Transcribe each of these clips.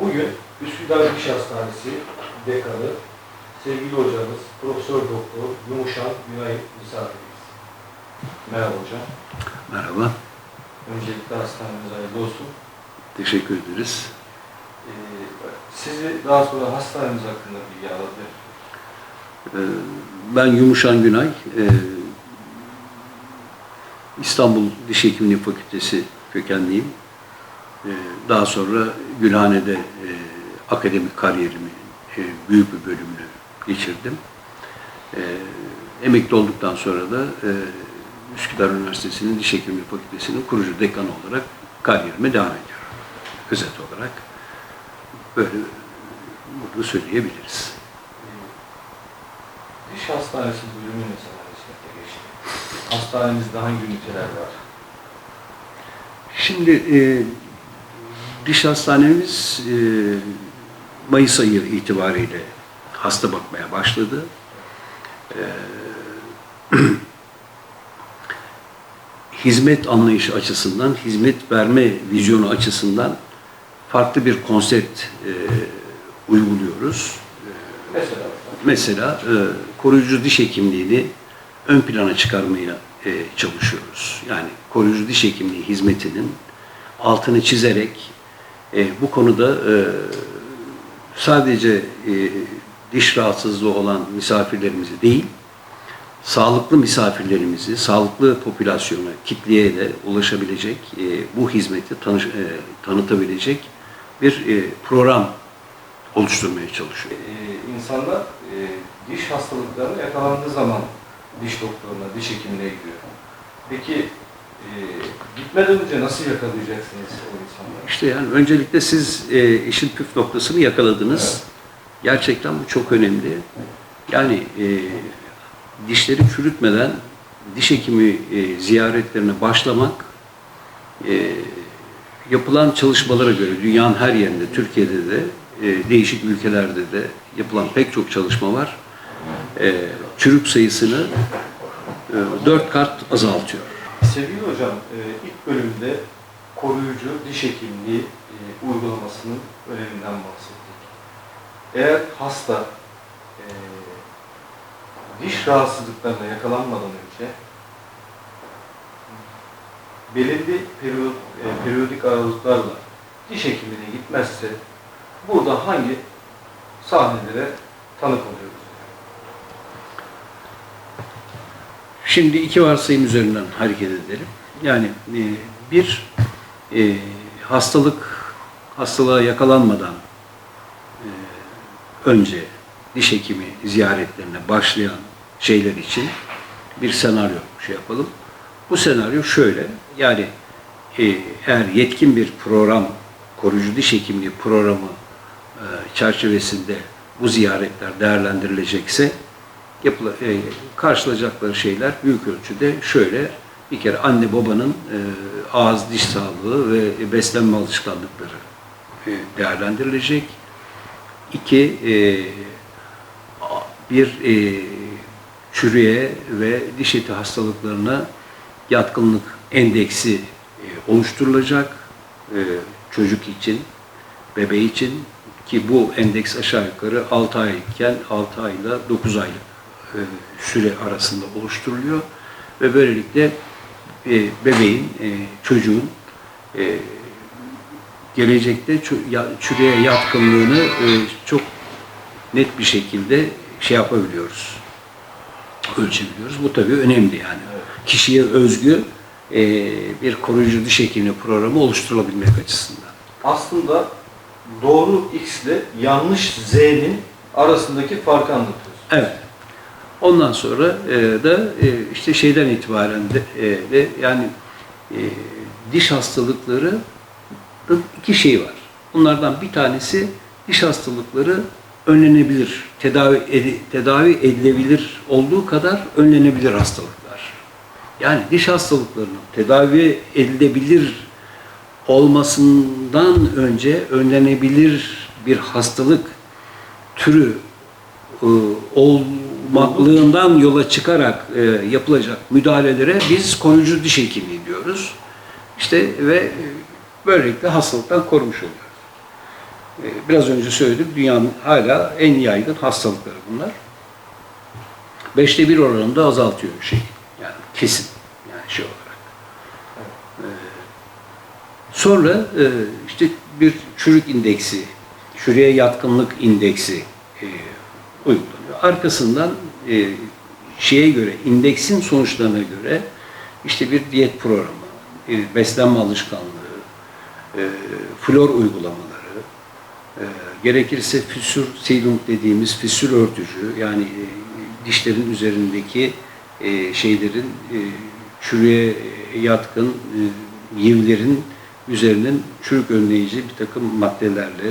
Bugün Üsküdar Diş Hastanesi Dekanı, sevgili hocamız Profesör Doktor Yumuşan Günay misafiriyiz. Merhaba hocam. Merhaba, Öncelikle hastanemiz hayırlı olsun. teşekkür ederiz. Ee, sizi daha sonra hastanemiz hakkında bilgi alabilir. Ee, Ben Yumuşan Günay, ee, İstanbul Diş Hekimliği Fakültesi kökenliyim. Ee, Daha sonra Gülhane'de ee, akademik kariyerimi ee, büyük bir bölümünü geçirdim. Ee, Emekli olduktan sonra da ee, Üsküdar Üniversitesi'nin Diş Hekimliği Fakültesi'nin kurucu dekanı olarak kariyerime devam ediyorum. Özet olarak böyle bunu söyleyebiliriz. Ee, Diş Hastanesi bölümü ne zaman hizmete geçti? Hastanemizde hangi üniteler var? Şimdi e, diş hastanemiz e, Mayıs ayı itibariyle hasta bakmaya başladı. E, hizmet anlayışı açısından, hizmet verme vizyonu açısından farklı bir konsept e, uyguluyoruz. Mesela koruyucu diş hekimliğini ön plana çıkarmaya çalışıyoruz. Yani koruyucu diş hekimliği hizmetinin altını çizerek e, bu konuda e, sadece e, diş rahatsızlığı olan misafirlerimizi değil, sağlıklı misafirlerimizi, sağlıklı popülasyona, kitleye de ulaşabilecek, e, bu hizmeti tanış, e, tanıtabilecek bir e, program oluşturmaya çalışıyor. Ee, insanlar e, diş hastalıklarına yakalandığı zaman diş doktoruna, diş hekimine gidiyor. Peki e, gitmeden önce nasıl yakalayacaksınız o insanları? İşte yani öncelikle siz e, işin püf noktasını yakaladınız. Gerçekten bu çok önemli. Yani e, dişleri çürütmeden diş hekimi e, ziyaretlerine başlamak e, yapılan çalışmalara göre dünyanın her yerinde, Türkiye'de de e, değişik ülkelerde de yapılan pek çok çalışma var. E, çürük sayısını e, dört kat azaltıyor. Sevgili hocam, e, ilk bölümde koruyucu diş hekimliği e, uygulamasının öneminden bahsettik. Eğer hasta e, diş rahatsızlıklarına yakalanmadan önce belirli periyodik aralıklarla diş hekimine gitmezse burada hangi sahnelere tanık oluyoruz? Şimdi iki varsayım üzerinden hareket edelim. Yani e, bir e, hastalık hastalığa yakalanmadan e, önce diş hekimi ziyaretlerine başlayan şeyler için bir senaryo şey yapalım. Bu senaryo şöyle. Yani e, eğer yetkin bir program, koruyucu diş hekimliği programı e, çerçevesinde bu ziyaretler değerlendirilecekse yapıla, e, karşılayacakları şeyler büyük ölçüde şöyle. Bir kere anne babanın e, ağız diş sağlığı ve beslenme alışkanlıkları e, değerlendirilecek. İki, e, bir e, çürüye ve diş eti hastalıklarına yatkınlık endeksi e, oluşturulacak e, çocuk için, bebeği için ki bu endeks aşağı yukarı 6 ayken 6 ayla 9 aylık süre arasında oluşturuluyor ve böylelikle e, bebeğin, e, çocuğun e, gelecekte çürüye yatkınlığını e, çok net bir şekilde şey yapabiliyoruz, ölçebiliyoruz. Bu tabii önemli yani. Kişiye özgü e, bir koruyucu diş hekimliği programı oluşturulabilmek açısından. aslında doğru X ile yanlış Z'nin arasındaki farkı anlatıyoruz. Evet. Ondan sonra e, da e, işte şeyden itibaren de, e, de yani e, diş hastalıkları iki şey var. Bunlardan bir tanesi diş hastalıkları önlenebilir, tedavi edi- tedavi edilebilir olduğu kadar önlenebilir hastalıklar. Yani diş hastalıklarının tedavi edilebilir olmasından önce önlenebilir bir hastalık türü e, olmaklığından yola çıkarak e, yapılacak müdahalelere biz koruyucu diş hekimliği diyoruz. İşte ve e, böylelikle hastalıktan korumuş oluyoruz. e, biraz önce söyledim dünyanın hala en yaygın hastalıkları bunlar. Beşte bir oranında azaltıyor şey. Yani kesin. Yani şey olarak. E, Sonra e, işte bir çürük indeksi, çürüğe yatkınlık indeksi e, uygulanıyor. Arkasından e, şeye göre, indeksin sonuçlarına göre işte bir diyet programı, bir beslenme alışkanlığı, e, flor uygulamaları, e, gerekirse füsür serum dediğimiz füsür örtücü yani e, dişlerin üzerindeki e, şeylerin e, çürüğe yatkın e, yivlerin üzerinin çürük önleyici bir takım maddelerle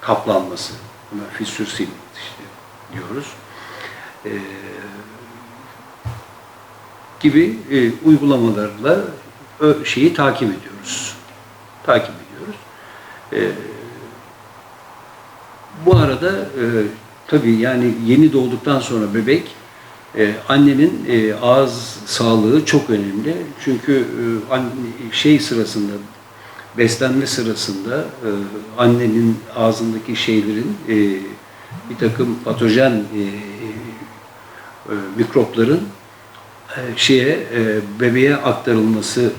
kaplanması. Buna fissür serum işte diyoruz. E, gibi e, uygulamalarla şeyi takip ediyoruz. Takip ediyoruz. E, bu arada e, tabii yani yeni doğduktan sonra bebek e, annenin e, ağız sağlığı çok önemli. Çünkü e, anne, şey sırasında beslenme sırasında e, annenin ağzındaki şeylerin e, bir takım patojen e, mikropların e, şeye e, bebeğe aktarılması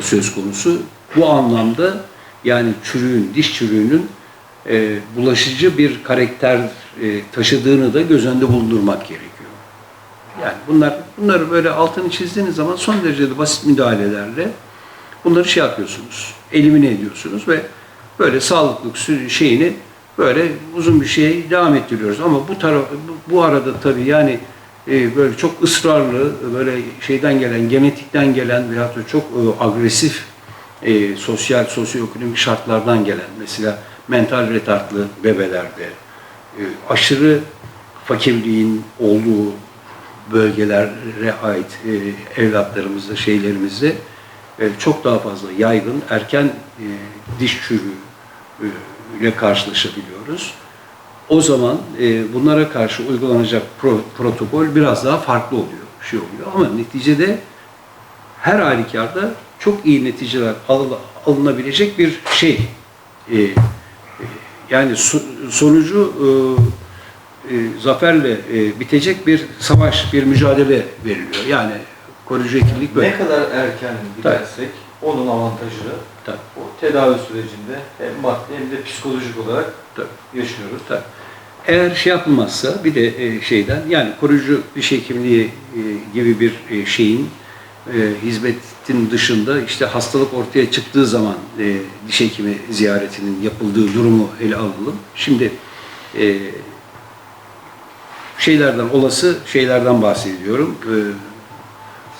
söz konusu. Bu anlamda yani çürüğün, diş çürüğünün e, bulaşıcı bir karakter e, taşıdığını da göz önünde bulundurmak gerekiyor. Yani bunlar bunları böyle altını çizdiğiniz zaman son derece de basit müdahalelerle bunları şey yapıyorsunuz, elimine ediyorsunuz ve böyle sağlıklık sü- şeyini böyle uzun bir şey devam ettiriyoruz. Ama bu taraf, bu arada tabii yani e, böyle çok ısrarlı, böyle şeyden gelen, genetikten gelen veyahut da çok e, agresif e, sosyal, sosyoekonomik şartlardan gelen, mesela mental retardlı bebelerde, e, aşırı fakirliğin olduğu bölgelere ait e, evlatlarımızda, şeylerimizde e, çok daha fazla yaygın erken e, diş çürüğü ile karşılaşabiliyoruz. O zaman e, bunlara karşı uygulanacak pro- protokol biraz daha farklı oluyor, şey oluyor. Ama neticede her halükarda çok iyi neticeler alın- alınabilecek bir şey. E, e, yani so- sonucu e, e, zaferle e, bitecek bir savaş, bir mücadele veriliyor. Yani koruyucu hekimlik böyle. Ne kadar erken gidersek onun avantajı Tabii. o tedavi sürecinde hem maddi hem de psikolojik olarak Tabii. yaşıyoruz. Tabii. Eğer şey yapılmazsa bir de e, şeyden yani koruyucu diş hekimliği e, gibi bir e, şeyin e, hizmetin dışında işte hastalık ortaya çıktığı zaman e, diş hekimi ziyaretinin yapıldığı durumu ele alalım. Şimdi e, şeylerden olası şeylerden bahsediyorum. E,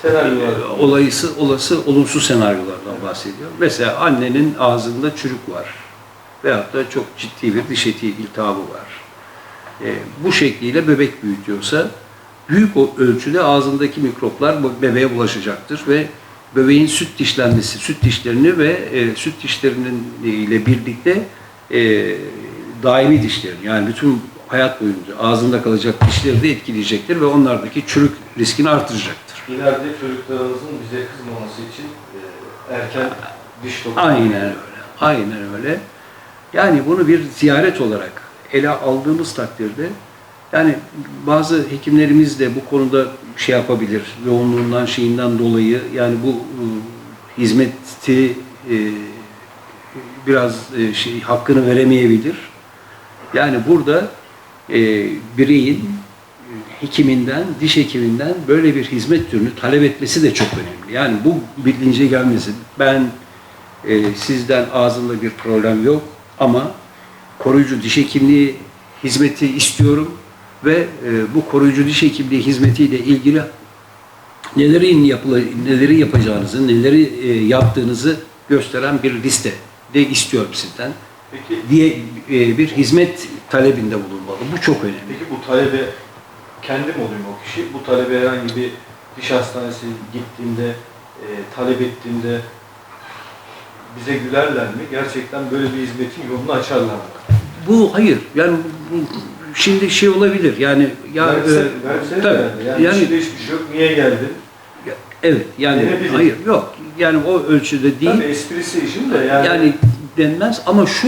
Senaryolar. olayısı olası olumsuz senaryolardan bahsediyorum. Mesela annenin ağzında çürük var. Veyahut da çok ciddi bir diş eti iltihabı var. E, bu şekliyle bebek büyütüyorsa büyük o ölçüde ağzındaki mikroplar bebeğe bulaşacaktır ve bebeğin süt dişlenmesi, süt dişlerini ve e, süt dişlerinin ile birlikte e, daimi dişlerini yani bütün hayat boyunca ağzında kalacak dişleri de etkileyecektir ve onlardaki çürük riskini artıracaktır. İleride çocuklarımızın bize kızmaması için e, erken diş doktoru. Aynen öyle. Aynen öyle. Yani bunu bir ziyaret olarak ele aldığımız takdirde yani bazı hekimlerimiz de bu konuda şey yapabilir. Yoğunluğundan şeyinden dolayı yani bu e, hizmeti e, biraz e, şey hakkını veremeyebilir. Yani burada e, bireyin hekiminden, diş hekiminden böyle bir hizmet türünü talep etmesi de çok önemli. Yani bu bilince gelmesi. Ben e, sizden ağzımda bir problem yok ama koruyucu diş hekimliği hizmeti istiyorum ve e, bu koruyucu diş hekimliği hizmetiyle ilgili neleri yapıla, neleri yapacağınızı, neleri e, yaptığınızı gösteren bir liste de istiyorum sizden Peki, diye e, bir hizmet talebinde bulunmalı. Bu çok önemli. peki bu talebe kendim olayım o kişi. Bu talebe herhangi bir diş hastanesi gittiğinde, e, talep ettiğinde bize gülerler mi? Gerçekten böyle bir hizmetin yolunu açarlar mı? Bu hayır. Yani bu, şimdi şey olabilir. Yani ya Verse, e, tabii. yani. yani yani hiçbir şey yok. Niye geldin? evet yani Denebilir. hayır yok. Yani o ölçüde değil. Tabii esprisi işin de yani. Yani denmez ama şu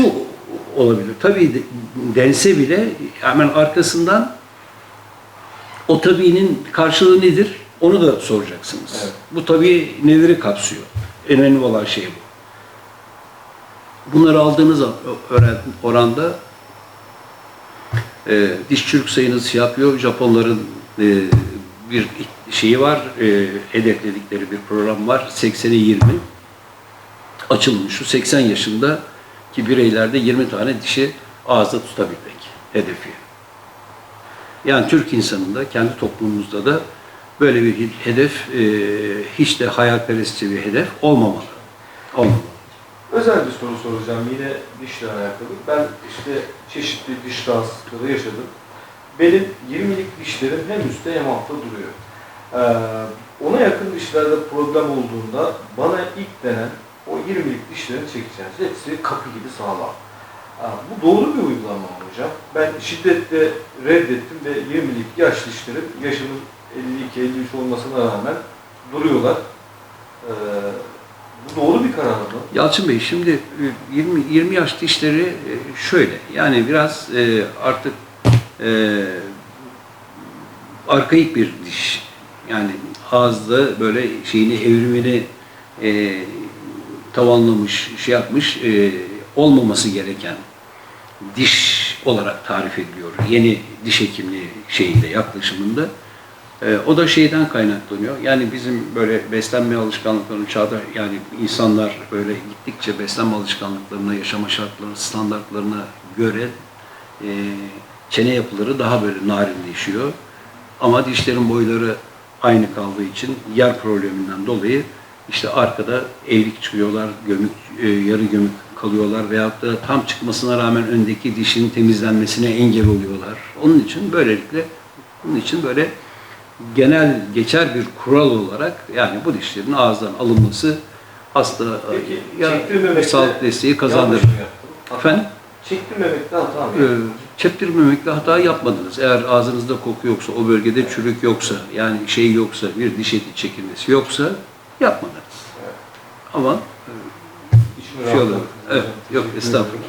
olabilir. Tabii de- dense bile hemen arkasından o tabiinin karşılığı nedir? Onu da soracaksınız. Evet. Bu tabii neleri kapsıyor? En önemli olan şey bu. Bunları aldığınız oranda e, diş çürük sayınız şey yapıyor. Japonların e, bir şeyi var, e, hedefledikleri bir program var. 80'e 20 açılmış. Şu 80 yaşındaki bireylerde 20 tane dişi ağızda tutabilmek hedefi. Yani Türk insanında, kendi toplumumuzda da böyle bir hedef, e, hiç de hayalperestçe bir hedef olmamalı. Olmamalı. Özel bir soru soracağım yine dişle alakalı. Ben işte çeşitli diş rahatsızlıkları yaşadım. Benim 20'lik dişlerim hem üstte hem altta duruyor. Ee, ona yakın dişlerde problem olduğunda bana ilk denen o 20'lik dişlerini çekeceğiz. Hepsi kapı gibi sağlam. Aa, bu doğru bir uygulama mı hocam. Ben şiddetle reddettim ve 20'lik yaş dişlerim yaşımın 52-53 olmasına rağmen duruyorlar. Ee, doğru bir karar mı? Yalçın Bey şimdi e, 20 20 yaş dişleri e, şöyle yani biraz e, artık e, arkaik bir diş. Yani ağızda böyle şeyini evrimini e, tavanlamış, şey yapmış e, olmaması gereken diş olarak tarif ediliyor. Yeni diş hekimliği şeyinde yaklaşımında. Ee, o da şeyden kaynaklanıyor. Yani bizim böyle beslenme alışkanlıklarını çağda yani insanlar böyle gittikçe beslenme alışkanlıklarına, yaşama şartlarına, standartlarına göre e, çene yapıları daha böyle narinleşiyor. Ama dişlerin boyları aynı kaldığı için yer probleminden dolayı işte arkada eğrik çıkıyorlar, gömük, e, yarı gömük kalıyorlar veyahut da tam çıkmasına rağmen öndeki dişin temizlenmesine engel oluyorlar. Onun için böylelikle bunun için böyle genel geçer bir kural olarak yani bu dişlerin ağızdan alınması hasta Peki ya çektirmemekte sağlık desteği kazandırır. Efendim? Çektirmemekte hata mı Ee, yaptım? çeptirmemekle hata yapmadınız. Eğer ağzınızda koku yoksa, o bölgede çürük yoksa, yani şey yoksa, bir diş eti çekilmesi yoksa yapmadınız. Evet. Ama İçimi şey rahatlattınız Evet, yok estağfurullah.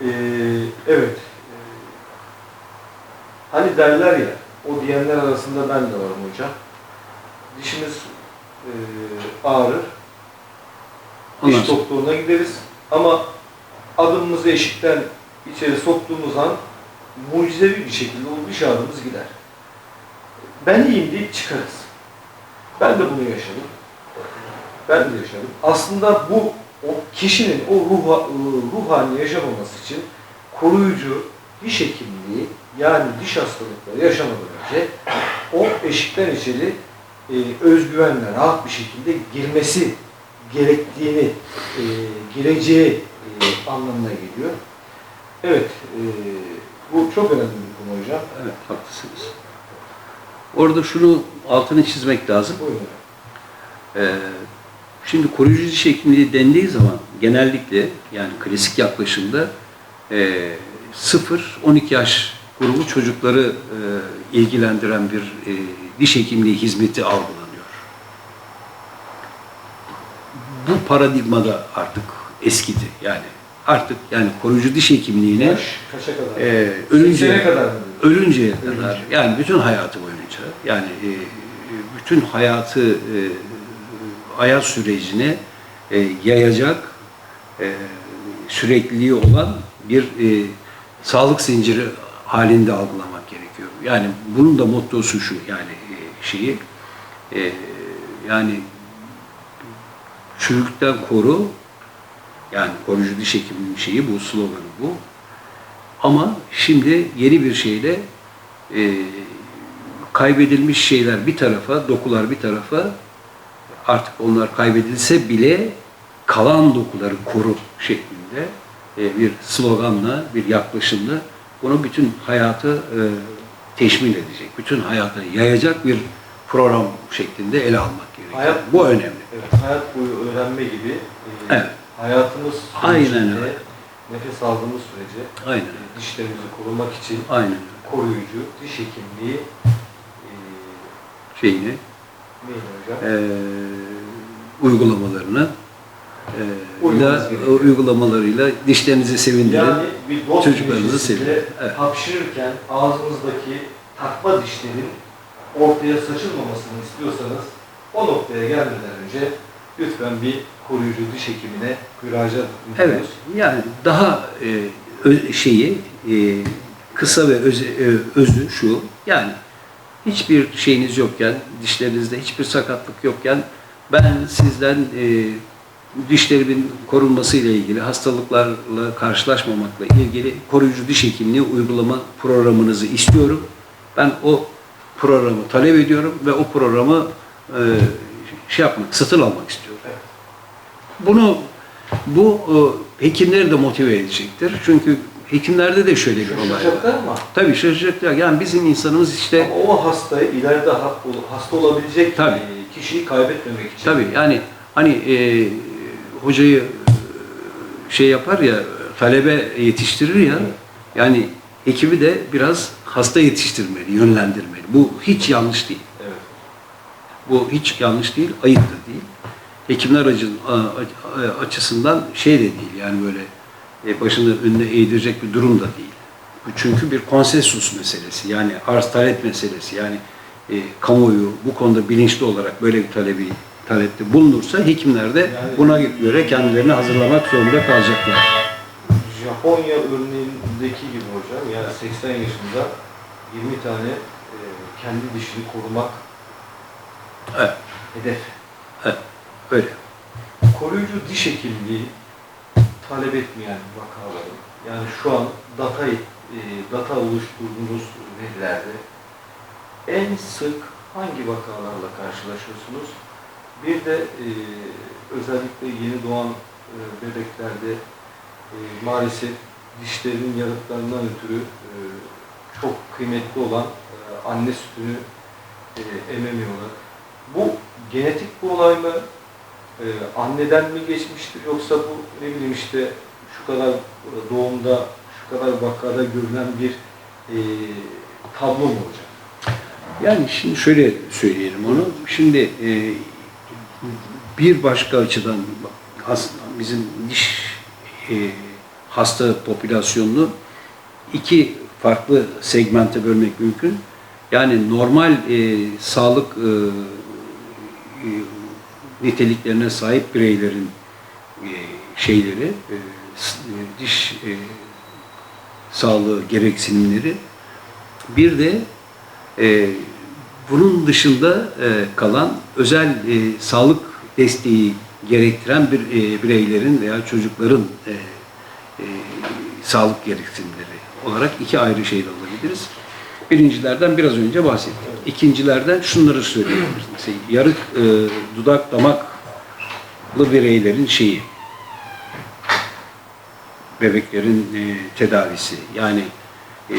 Ee, evet. Ee, hani derler ya, o diyenler arasında ben de varım hocam. Dişimiz e, ağrır, diş sonra- doktoruna gideriz ama adımımızı eşikten içeri soktuğumuz an mucizevi bir şekilde o diş ağrımız gider. Ben iyiyim deyip çıkarız. Ben de bunu yaşadım. Ben de yaşadım. Aslında bu o kişinin o ruh, ruh halini yaşamaması için koruyucu diş hekimliği yani diş hastalıkları yaşamadan önce o eşikten içeri e, özgüvenle rahat bir şekilde girmesi gerektiğini, e, gireceği e, anlamına geliyor. Evet, e, bu çok önemli bir konu hocam. Evet, haklısınız. Orada şunu altını çizmek lazım. Buyurun. Ee, şimdi koruyucu diş hekimliği dendiği zaman genellikle yani klasik yaklaşımda e, 0-12 yaş grubu çocukları e, ilgilendiren bir e, diş hekimliği hizmeti algılanıyor. Bu paradigmada artık eskidi yani. Artık yani koruyucu diş hekimliğine Yaş kaça kadar? e, ölünceye, 80'e kadar ölünceye kadar yani bütün hayatı boyunca yani e, bütün hayatı e, hayat sürecine e, yayacak e, sürekliliği olan bir e, sağlık zinciri halinde algılamak gerekiyor. Yani bunun da mottosu şu yani e, şeyi e, yani çürükten koru yani koruyucu diş hekiminin şeyi bu sloganı bu. Ama şimdi yeni bir şeyle e, kaybedilmiş şeyler bir tarafa, dokular bir tarafa artık onlar kaybedilse bile kalan dokuları koru şeklinde e, bir sloganla, bir yaklaşımla bunu bütün hayatı e, teşmil edecek, bütün hayata yayacak bir program şeklinde ele almak gerekiyor. Hayat- Bu önemli. Evet, hayat boyu öğrenme gibi e, Evet. hayatımız Aynen öyle. nefes aldığımız sürece Aynen. e, dişlerimizi korumak için Aynen koruyucu diş hekimliği e, şeyini, neydi hocam? e, uygulamalarını da, gerekiyor. uygulamalarıyla dişlerinizi sevindirin. Yani bir çocuklarınızı ilişkisinde sevin. Evet. hapşırırken ağzınızdaki takma dişlerin ortaya saçılmamasını istiyorsanız o noktaya gelmeden önce lütfen bir koruyucu diş hekimine müracaat ediyoruz. Evet, yani daha e, şeyi e, kısa ve öz, e, özü şu, yani hiçbir şeyiniz yokken, dişlerinizde hiçbir sakatlık yokken ben sizden e, dişlerimin korunması ile ilgili, hastalıklarla karşılaşmamakla ilgili koruyucu diş hekimliği uygulama programınızı istiyorum. Ben o programı talep ediyorum ve o programı e, şey yapmak, satın almak istiyorum. Bunu bu e, hekimleri de motive edecektir. Çünkü hekimlerde de şöyle bir olay var. Ama, Tabii şaşıracaklar. Yani bizim insanımız işte ama o hastayı ileride ha- hasta olabilecek Tabii. kişiyi kaybetmemek için. tabii yani hani e, hocayı e, şey yapar ya talebe yetiştirir ya yani ekibi de biraz hasta yetiştirmeli, yönlendirmeli. Bu hiç yanlış değil. Evet. Bu hiç yanlış değil, ayıp da değil. Hekimler açısından şey de değil yani böyle e, başını önüne eğdirecek bir durum da değil. Bu çünkü bir konsensus meselesi yani arz talep meselesi yani e, kamuoyu bu konuda bilinçli olarak böyle bir talebi talepte bulunursa hekimler de buna göre kendilerini hazırlamak zorunda kalacaklar. Japonya örneğindeki gibi hocam yani 80 yaşında 20 tane e, kendi dişini korumak Evet, hedef. öyle. Koruyucu diş hekimliği talep etmeyen vakaların yani şu an data e, data oluşturduğunuz verilerde en sık hangi vakalarla karşılaşıyorsunuz? Bir de e, özellikle yeni doğan e, bebeklerde e, maalesef dişlerinin yarıklarından ötürü e, çok kıymetli olan e, anne sütünü e, ememiyorlar. Bu genetik bir olay mı? Ee, anneden mi geçmiştir yoksa bu ne bileyim işte şu kadar e, doğumda şu kadar vakada görülen bir e, tablo mu hocam? Yani şimdi şöyle söyleyelim onu. Şimdi e, bir başka açıdan aslında bizim diş e, hasta popülasyonunu iki farklı segmente bölmek mümkün. Yani normal e, sağlık e, e, niteliklerine sahip bireylerin e, şeyleri, e, e, diş e, sağlığı gereksinimleri bir de e, bunun dışında e, kalan özel e, sağlık desteği gerektiren bir e, bireylerin veya çocukların e, e, sağlık gereksinimleri olarak iki ayrı şey de alabiliriz. Birincilerden biraz önce bahsettim. İkincilerden şunları söyleyebiliriz. Mesela yarık, e, dudak, damaklı bireylerin şeyi, bebeklerin e, tedavisi. Yani e,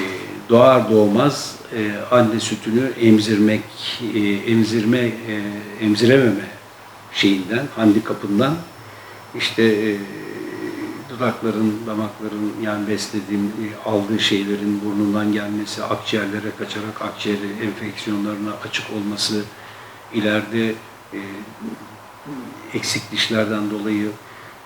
doğar doğmaz e, anne sütünü emzirmek, e, emzirme, e, emzirememe şeyinden, handikapından işte dudakların, damakların yani beslediğim, e, aldığı şeylerin burnundan gelmesi, akciğerlere kaçarak akciğer enfeksiyonlarına açık olması, ileride eksik dişlerden dolayı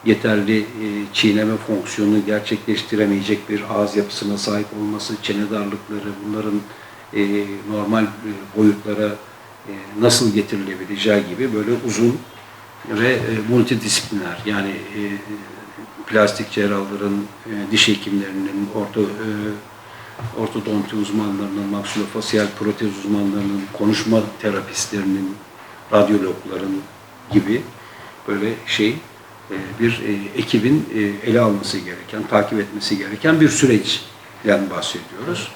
yeterli çiğneme fonksiyonu gerçekleştiremeyecek bir ağız yapısına sahip olması, çene darlıkları, bunların e, normal e, boyutlara e, nasıl getirilebileceği gibi böyle uzun ve e, multidisipliner yani e, plastik cerrahların, e, diş hekimlerinin, orto, e, ortodonti uzmanlarının, maksilofasyal protez uzmanlarının, konuşma terapistlerinin, radyologların gibi böyle şey e, bir e, ekibin ele alması gereken, takip etmesi gereken bir süreçten bahsediyoruz.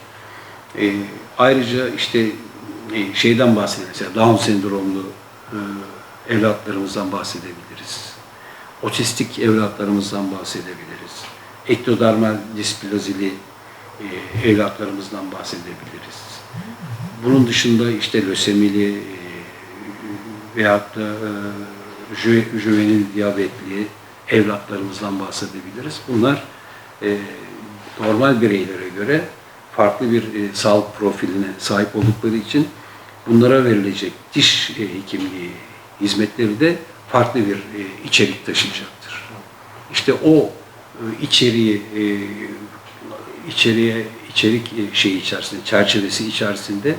E, ayrıca işte e, şeyden bahsedelim, mesela Down sendromlu e, evlatlarımızdan bahsedebiliriz. Otistik evlatlarımızdan bahsedebiliriz. Ektodermal displazili e, evlatlarımızdan bahsedebiliriz. Bunun dışında işte lösemili e, veyahut da e, jü- juvenil diyabetli evlatlarımızdan bahsedebiliriz. Bunlar e, normal bireylere göre farklı bir e, sağlık profiline sahip oldukları için bunlara verilecek diş e, hekimliği hizmetleri de farklı bir e, içerik taşıyacaktır. işte o e, içeriği e, içeriye içerik e, şeyi içerisinde çerçevesi içerisinde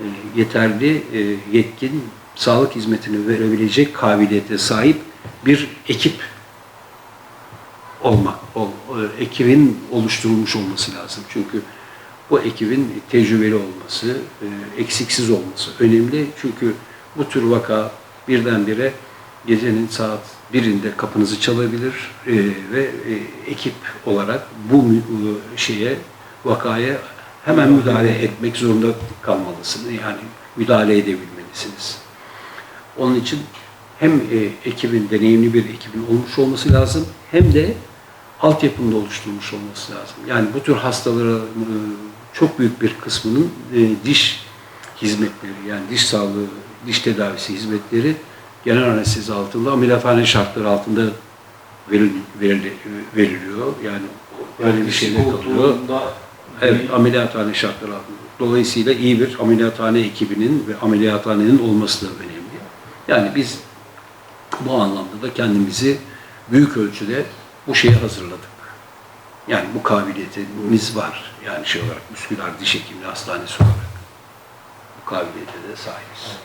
e, yeterli e, yetkin sağlık hizmetini verebilecek kabiliyete sahip bir ekip olmak, o, o ekibin oluşturulmuş olması lazım. Çünkü bu ekibin tecrübeli olması, e, eksiksiz olması önemli. Çünkü bu tür vaka birdenbire gecenin saat birinde kapınızı çalabilir e, ve e, ekip olarak bu şeye, vakaya hemen müdahale etmek zorunda kalmalısınız. Yani müdahale edebilmelisiniz. Onun için hem ekibin, deneyimli bir ekibin olmuş olması lazım hem de altyapının da oluşturulmuş olması lazım. Yani bu tür hastalara e, çok büyük bir kısmının e, diş hizmetleri yani diş sağlığı, diş tedavisi hizmetleri genel anestezi altında ameliyathane şartları altında veril, veril- veriliyor. Yani öyle bir şeyde kalıyor. Evet, ameliyathane şartları altında. Dolayısıyla iyi bir ameliyathane ekibinin ve ameliyathanenin olması da önemli. Yani biz bu anlamda da kendimizi büyük ölçüde bu şeye hazırladık. Yani bu kabiliyetimiz var. Yani şey olarak Üsküdar Diş Hekimliği Hastanesi olarak. Bu kabiliyete de sahibiz.